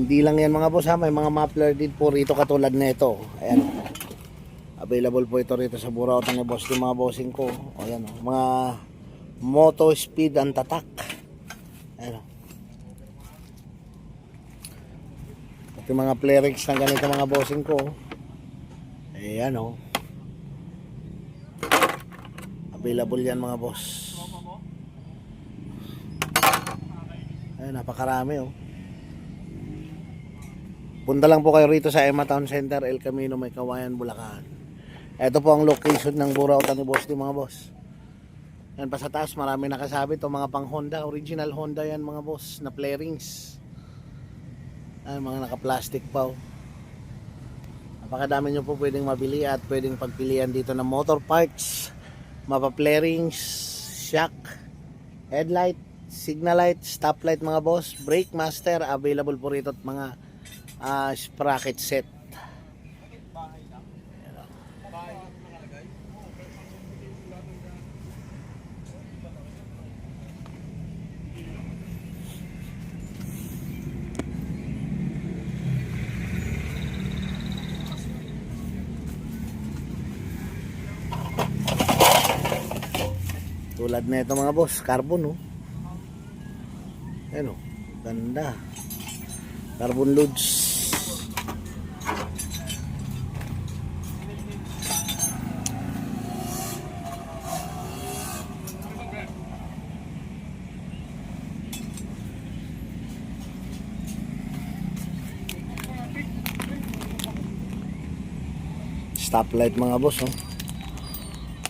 Hindi lang yan mga boss ha, may mga muffler din po rito katulad nito. Ayan. Available po ito rito sa Burautan ni boss yung mga bossing ko. O. Mga moto speed and tatak. Ayan o. Pati mga playrix na ganito mga bossing ko. Ayan o. Available yan mga boss. Ayan, napakarami oh. Punta lang po kayo rito sa Emma Town Center, El Camino, May Kawayan, Bulacan. Ito po ang location ng Burautan ni Boss, di mga boss. Yan pa sa taas, marami nakasabit o mga pang Honda, original Honda yan mga boss, na flarings. Ay, mga naka-plastic pa oh. Napakadami nyo po pwedeng mabili at pwedeng pagpilian dito ng motor parts, mapa-flarings, shock, headlight, signal light, stoplight mga boss, brake master, available po rito at mga ah, sprocket set. Tulad na ito mga boss, carbon oh. Ayan oh, ganda. Carbon loads. Stoplight mga boss oh.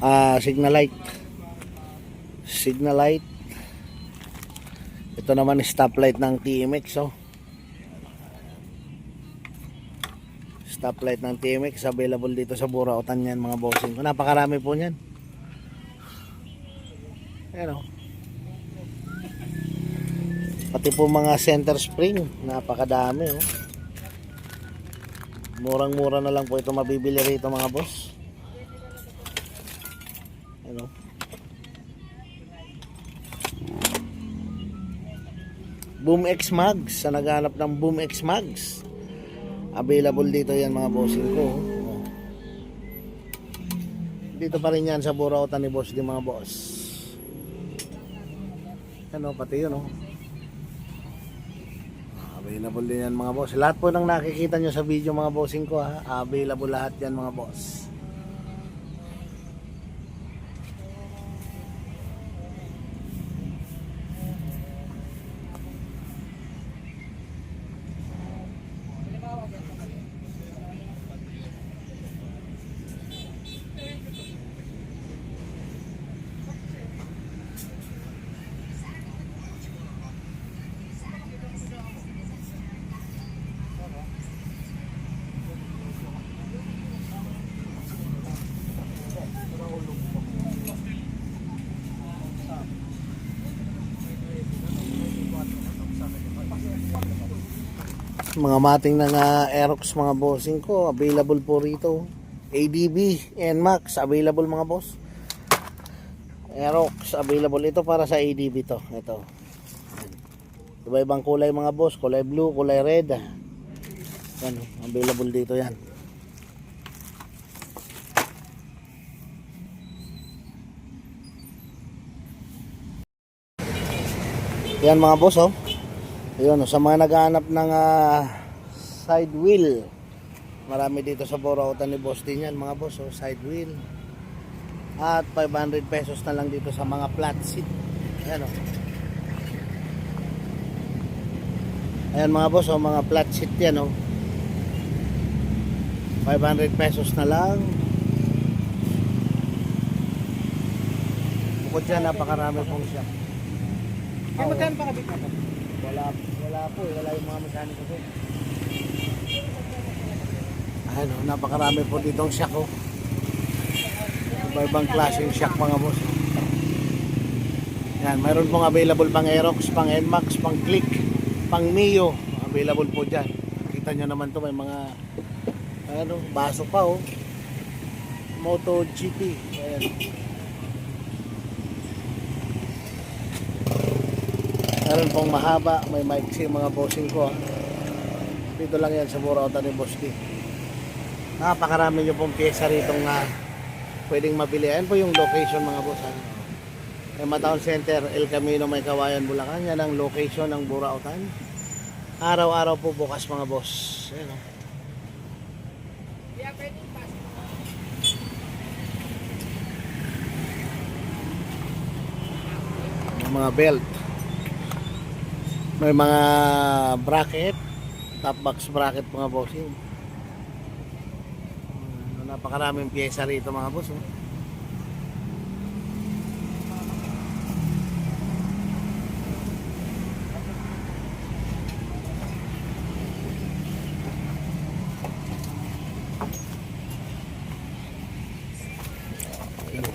Ah, signal light. Signal light. Ito naman stoplight ng TMX oh. Stoplight ng TMX available dito sa Burautan yan mga bossing. Napakarami po niyan. Ayan oh. Pati po mga center spring, napakadami oh. Murang-mura na lang po ito mabibili rito mga boss. Ayan oh. Boom X Mags. Sa naghanap ng Boom X Mags. Available dito yan mga bossing ko. Dito pa rin yan sa Burautan ni boss di mga boss. Ano pati yun oh available din yan mga boss. Lahat po ng nakikita nyo sa video mga bossing ko ha? Available lahat yan mga boss mga mating ng uh, Aerox mga bossing ko available po rito. ADB NMAX available mga boss. Aerox available. Ito para sa ADB to. Ito. Iba ibang kulay mga boss. Kulay blue kulay red. Yan available dito yan. Yan mga boss oh Ayun, sa mga naghahanap ng ah, side wheel. Marami dito sa Borautan ni Boss din yan, mga boss, oh, side wheel. At 500 pesos na lang dito sa mga flat seat. Ayan, oh. Ayan mga boss, oh, mga flat seat yan, oh. 500 pesos na lang. Bukod dyan, napakarami pong siya. Kaya magkano pa kabit natin? Wala, wala po eh. Wala yung mga mekaniko po. Ayun oh, napakarami po ditong shock oh. Iba-ibang klaseng shock mga boss. Yan, mayroon pong available pang Aerox, pang NMAX, pang Click, pang Mio. Available po dyan. Kita nyo naman to may mga ano, baso pa oh. Moto GP. Ayan. Meron pong mahaba, may maiksi mga bossing ko. ah. Dito lang yan sa Burautan ni Boss D. Napakarami nyo pong pyesa rito nga pwedeng mabili. Ayan po yung location mga boss. Ano? Emma Town Center, El Camino, May Kawayan, Bulacan. Yan ang location ng Burautan. Araw-araw po bukas mga boss. Ayan o. May mga belt. May mga bracket. Top box bracket mga bossing. Uh, napakaraming pyesa rito mga boss. Oh.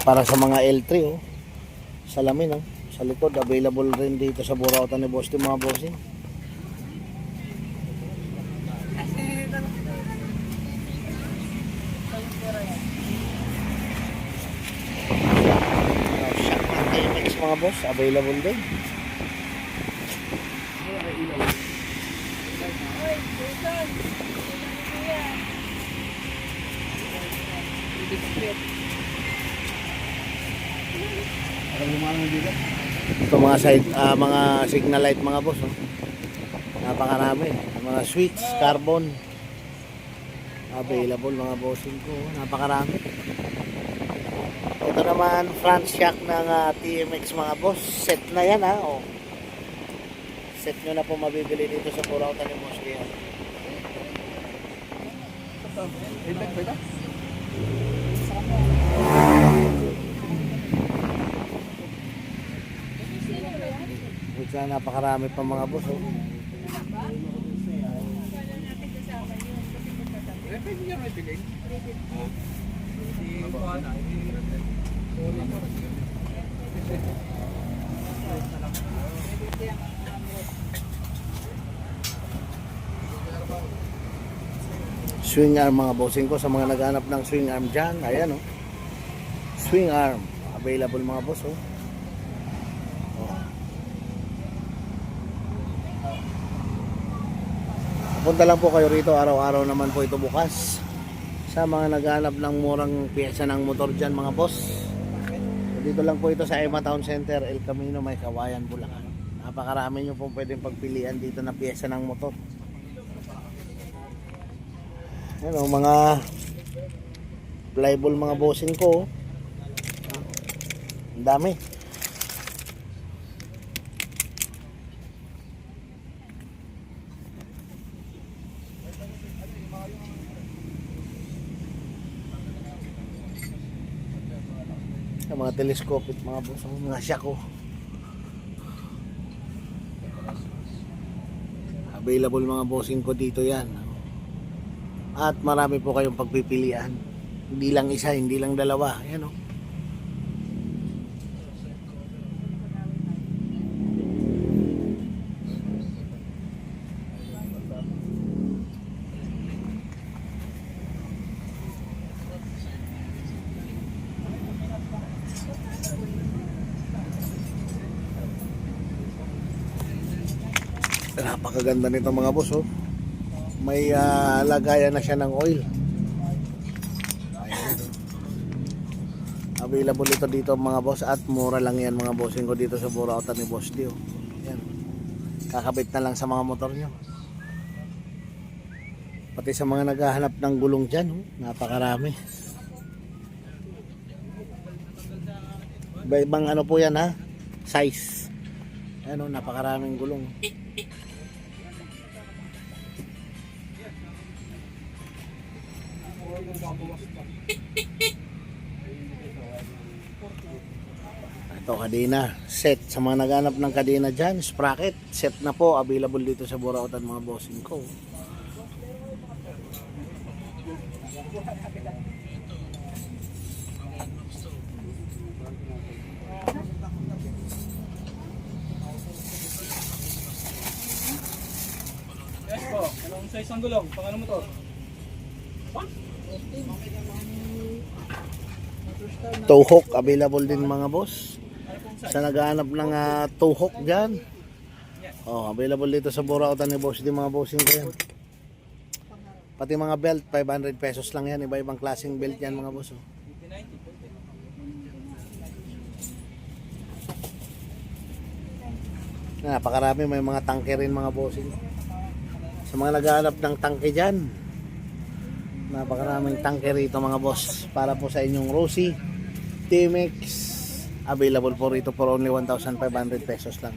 Para sa mga L3 oh. Salamin oh. Sa likod available rin dito sa Burautan ni Boss mga bossing. Mga boss, available din. Ito mga side, ah, mga signal light mga boss. Oh. Napakarami. Mga switch, carbon. Available mga bossing ko. Napakarami. Ito naman front shock ng ah, TMX mga boss. Set na yan ha. Oh. Set nyo na po mabibili dito sa Burautan ni Boss Leo. Feedback ba ito? Which na napakarami pa mga boss. Oh. Pwede nyo may bilhin. Swing arm mga bossing ko sa mga naghanap ng swing arm dyan. Ayan oh. Swing arm. Available mga boss. Oh. Punta lang po kayo rito. Araw-araw naman po ito bukas. Sa mga naghanap ng murang pyesa ng motor dyan mga boss. Dito lang po ito sa Emma Town Center, El Camino, May Kawayan, Bulacan. Napakarami nyo pong pwedeng pagpilian dito na pyesa ng motor. Yan o, mga pliable mga bossing ko. oh. Ang dami. Telescopic mga boss, oh, mga shako. Available mga bossing ko dito yan. At marami po kayong pagpipilian. Hindi lang isa, hindi lang dalawa. Yan o. Napakaganda nito mga boss oh. May ah, lagayan na siya ng oil. Ayan, oh. Available ito dito mga boss at mura lang yan mga bossing ko dito sa Burautan ni Boss Dio. Yan. Kakabit na lang sa mga motor nyo. Pati sa mga naghahanap ng gulong dyan, oh. napakarami. Iba-ibang ano po yan ha, size. Ano, napakaraming gulong. Ito kadena, set sa mga naghanap ng kadena dyan, sprocket, set na po, available dito sa Burautan mga bossing ko. Yes po. Anong size ang gulong? Pang ano mo to? Tow hook, available din mga boss. Sa naghahanap ng uh, tow hook dyan. Oh, available dito sa Burautan ni boss din mga bossing ko yan. Pati mga belt, 500 pesos lang yan. Iba-ibang klaseng belt yan mga boss. Oh. 50-90 pwede. Napakarami, may mga tangke rin mga bossing. Sa mga naghahanap ng tangke dyan, napakaraming tangke rito mga boss. Para po sa inyong Rosy, Timex, available po rito for only 1,500 pesos lang.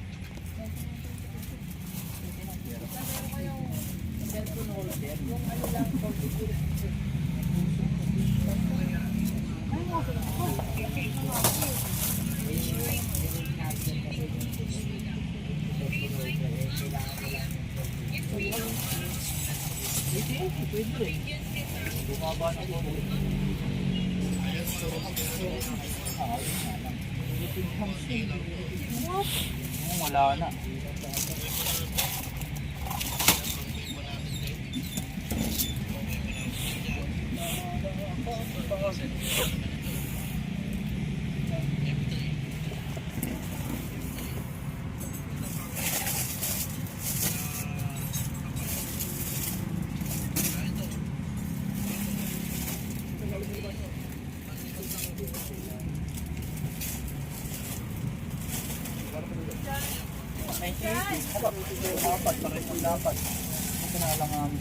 Wala na. Dapat, pares ang dapat. Ito na lang ang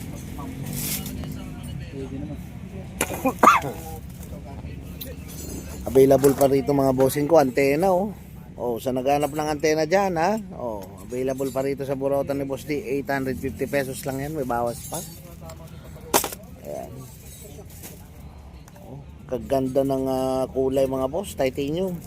Pwede naman. Available pa rito mga bossing ko, antena oh. Oh, sa naghanap ng antena dyan ha. Oh, available pa rito sa Burautan ni Boss D. 850 pesos lang yan, may bawas pa. Ayan. Oh, kaganda ng ah, kulay mga boss, titanium.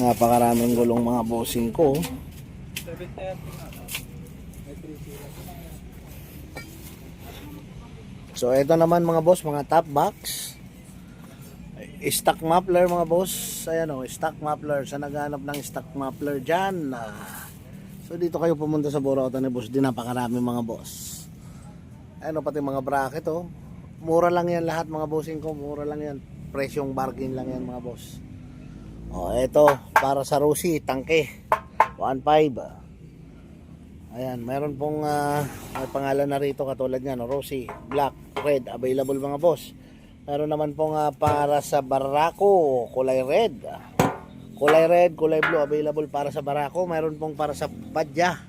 Napakaraming gulong mga bossing ko. oh. 730 nga. May 3 So ito naman mga boss, mga top box. Stock muffler mga boss. Ayan o, stock muffler. Sa naghanap ng stock muffler dyan. ah. so dito kayo pumunta sa Burautan ni Boss. Di napakarami mga boss. Ayan o, pati mga bracket o. Mura lang yan lahat mga bossing ko. Mura lang yan. Presyong bargain lang yan mga boss. O eto, para sa Rosie, tangke. 1.5. Ayan, meron pong ah, may pangalan na rito katulad niyan, no? Black, Red, available mga boss. Meron naman pong ah, para sa Barako, kulay red. Kulay red, kulay blue, available para sa Barako. Meron pong para sa Badya.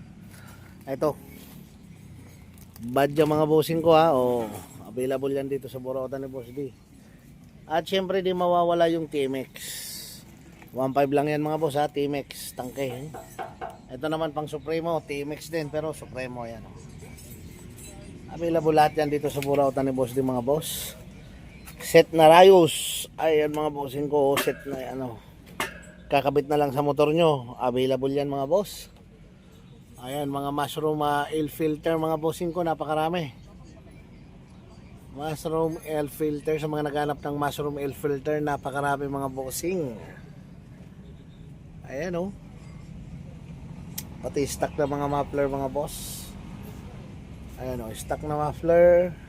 Ito. Badya mga bossing ko ha. O, available yan dito sa Borota ni Boss D. At syempre di mawawala yung T-Mex. 1.5 lang yan mga boss ha, T-Mex, tangke. Ito naman pang Supremo, TMX din pero Supremo yan. Available lahat yan dito sa Burautan ni Boss din mga boss. Set na rayos. Ayan mga bossing ko, set na ano. Kakabit na lang sa motor nyo. Available yan mga boss. Ayan mga mushroom ah, air filter mga bossing ko, napakarami. Mushroom air filter sa mga naghanap ng mushroom air filter, napakarami mga bossing. Ayan oh. Pati stock na mga muffler mga boss. Ayan o, stock na muffler.